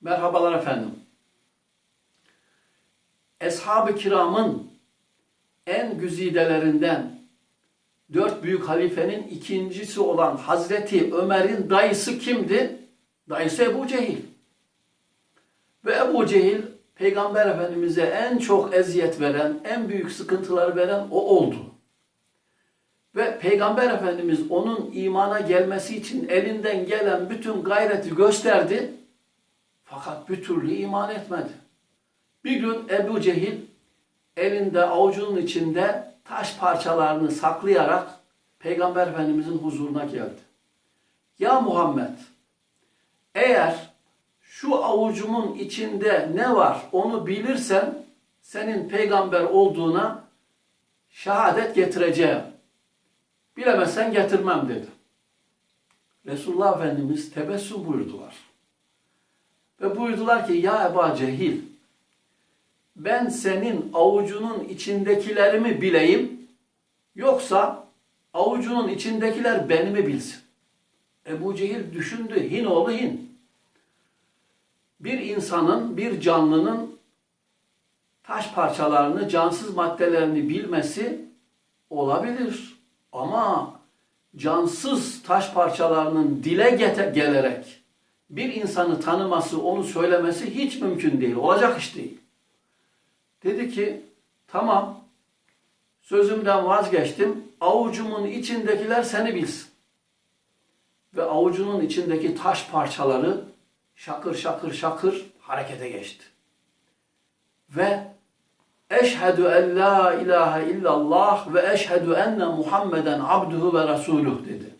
Merhabalar efendim. Eshab-ı kiramın en güzidelerinden dört büyük halifenin ikincisi olan Hazreti Ömer'in dayısı kimdi? Dayısı Ebu Cehil. Ve Ebu Cehil Peygamber Efendimiz'e en çok eziyet veren, en büyük sıkıntılar veren o oldu. Ve Peygamber Efendimiz onun imana gelmesi için elinden gelen bütün gayreti gösterdi. Fakat bir türlü iman etmedi. Bir gün Ebu Cehil elinde avucunun içinde taş parçalarını saklayarak Peygamber Efendimizin huzuruna geldi. Ya Muhammed eğer şu avucumun içinde ne var onu bilirsen senin peygamber olduğuna şehadet getireceğim. Bilemezsen getirmem dedi. Resulullah Efendimiz tebessüm buyurdular. Ve buyurdular ki ya Eba Cehil ben senin avucunun içindekileri mi bileyim yoksa avucunun içindekiler beni mi bilsin? Ebu Cehil düşündü. Hin oğlu Hin. Bir insanın, bir canlının taş parçalarını, cansız maddelerini bilmesi olabilir. Ama cansız taş parçalarının dile gelerek bir insanı tanıması, onu söylemesi hiç mümkün değil. Olacak iş değil. Dedi ki tamam sözümden vazgeçtim. Avucumun içindekiler seni bilsin. Ve avucunun içindeki taş parçaları şakır şakır şakır harekete geçti. Ve eşhedü en la ilahe illallah ve eşhedü enne Muhammeden abduhu ve resuluh dedi.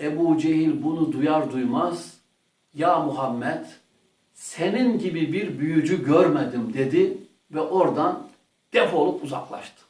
Ebu Cehil bunu duyar duymaz ya Muhammed senin gibi bir büyücü görmedim dedi ve oradan defolup uzaklaştı.